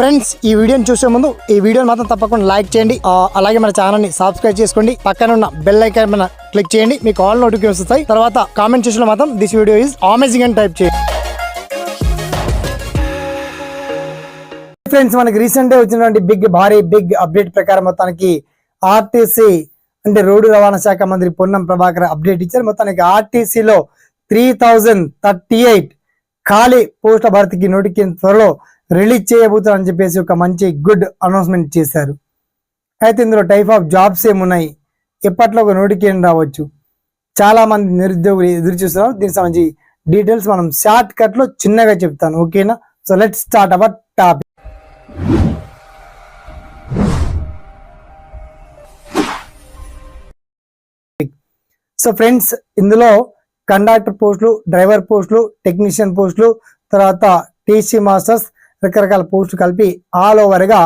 Friends ఈ వీడియోని చూసే ముందు ఈ వీడియోని మాత్రం తప్పకుండా లైక్ చేయండి. అలాగే మన ఛానల్ని సబ్స్క్రైబ్ చేసుకోండి. పక్కన ఉన్న బెల్ ఐకాన్ మన క్లిక్ చేయండి. మీకు ఆల్ నోటిఫికేషన్ వస్తాయి. తర్వాత కామెంట్ చేసిన మాత్రం దిస్ వీడియో ఈజ్ అమేజింగ్ అని టైప్ చేయండి. ఫ్రెండ్స్ మనకి రీసెంట్గా వచ్చినటువంటి బిగ్ భారీ బిగ్ అప్డేట్ ప్రకారం మొత్తానికి ఆర్టీసీ అంటే రోడ్డు రవాణా శాఖ మంత్రి పొన్నం ప్రభాకర్ అప్డేట్ ఇచ్చారు. మొత్తానికి ఆర్టీసీలో త్రీ థౌజండ్ థర్టీ ఎయిట్ ఖాళీ పోస్టుల భర్తీకి నోటికి త్వరలో రిలీజ్ చేయబోతారని చెప్పేసి ఒక మంచి గుడ్ అనౌన్స్మెంట్ చేశారు. అయితే ఇందులో టైప్ ఆఫ్ జాబ్స్ ఏమున్నాయి ఎప్పట్లో ఒక నోటిఫికేషన్ రావచ్చు? చాలా మంది నిరుద్యోగులు ఎదురు చూస్తున్నారు. దీనికి సంబంధించి డీటెయిల్స్ మనం షార్ట్ కట్లో చిన్నగా చెప్తాను. ఓకేనా so let start our topic so friends ఇందులో కండక్టర్ పోస్టులు డ్రైవర్ పోస్టులు టెక్నీషియన్ పోస్టులు తర్వాత టీసీ మాస్టర్స్ రకరకాల పోస్టులు కలిపి ఆల్ ఓవర్గా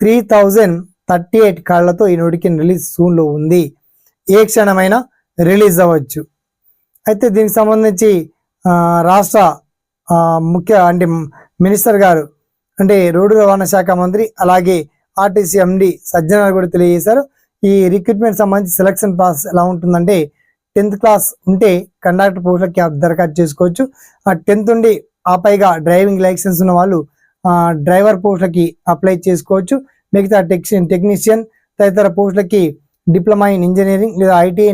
త్రీ థౌజండ్ థర్టీ ఎయిట్ కాళ్ళతో ఈ నోటిఫికేషన్ రిలీజ్ సూన్లో ఉంది. ఏ క్షణమైనా రిలీజ్ అవ్వచ్చు. అయితే దీనికి సంబంధించి రాష్ట్ర ముఖ్య అంటే మినిస్టర్ గారు అంటే రోడ్డు రవాణా శాఖ మంత్రి అలాగే ఆర్టీసీ ఎండి సజ్జనారు కూడా తెలియజేశారు. ఈ రిక్రూట్మెంట్ సంబంధించి సెలక్షన్ ప్రాసెస్ ఎలా ఉంటుందంటే టెన్త్ క్లాస్ ఉంటే కండక్టర్ పోస్టులకి దరఖాస్తు చేసుకోవచ్చు. ఆ టెన్త్ ఉండి ఆ పైగా డ్రైవింగ్ లైసెన్స్ ఉన్న వాళ్ళు డ్రైవర్ పోస్టులకి అప్లై చేసుకోవచ్చు. మిగతా టెక్షన్ టెక్నీషియన్ తదితర పోస్టులకి డిప్లొమా ఇన్ ఇంజనీరింగ్ లేదా ఐటీ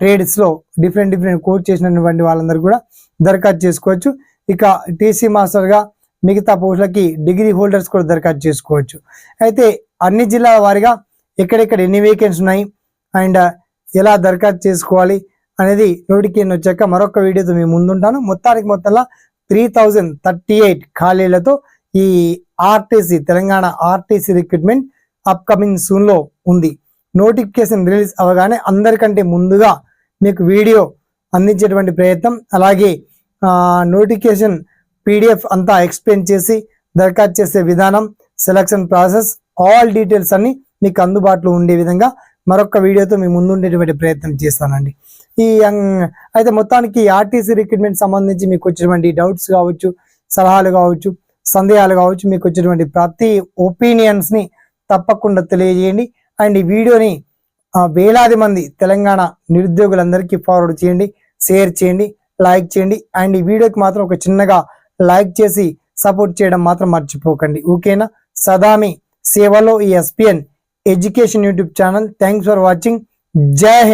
ట్రేడ్స్లో డిఫరెంట్ డిఫరెంట్ కోర్స్ చేసినటువంటి వాళ్ళందరూ కూడా దరఖాస్తు చేసుకోవచ్చు. ఇక టీసీ మాస్టర్గా మిగతా పోస్టులకి డిగ్రీ హోల్డర్స్ కూడా దరఖాస్తు చేసుకోవచ్చు. అయితే అన్ని జిల్లాల వారిగా ఎక్కడెక్కడ ఎన్ని వేకెన్సీ ఉన్నాయి అండ్ ఎలా దరఖాస్తు చేసుకోవాలి అనేది నోటిఫికేషన్ వచ్చాక మరొక వీడియోతో మేము ముందుంటాను. మొత్తానికి మొత్తంలో త్రీ థౌజండ్ థర్టీ ఎయిట్ ఖాళీలతో ఈ RTC Telangana RTC recruitment upcoming సూన్లో ఉంది. నోటిఫికేషన్ రిలీజ్ అవగానే అందరికంటే ముందుగా మీకు వీడియో అందించేటువంటి ప్రయత్నం అలాగే నోటిఫికేషన్ పీడిఎఫ్ అంతా ఎక్స్ప్లెయిన్ చేసి దరఖాస్తు చేసే విధానం సెలక్షన్ ప్రాసెస్ ఆల్ డీటెయిల్స్ అన్ని మీకు అందుబాటులో ఉండే విధంగా మరొక వీడియోతో మీ ముందు ఉండేటువంటి ప్రయత్నం చేస్తానండి. ఈ యంగ్- అయితే మొత్తానికి ఆర్టీసీ రిక్రూట్మెంట్ సంబంధించి మీకు వచ్చినటువంటి డౌట్స్ కావచ్చు సలహాలు కావచ్చు సందేహాలు కావచ్చు మీకు వచ్చినటువంటి ప్రతి ఒపీనియన్స్ని తప్పకుండా తెలియజేయండి. అండ్ ఈ వీడియోని వేలాది మంది తెలంగాణ నిరుద్యోగులందరికీ ఫార్వర్డ్ చేయండి షేర్ చేయండి లైక్ చేయండి. అండ్ ఈ వీడియోకి మాత్రం ఒక చిన్నగా లైక్ చేసి సపోర్ట్ చేయడం మాత్రం మర్చిపోకండి. ఓకేనా? సదామి సేవలో ఈ SPN education YouTube channel. Thanks for watching. Jai Hind.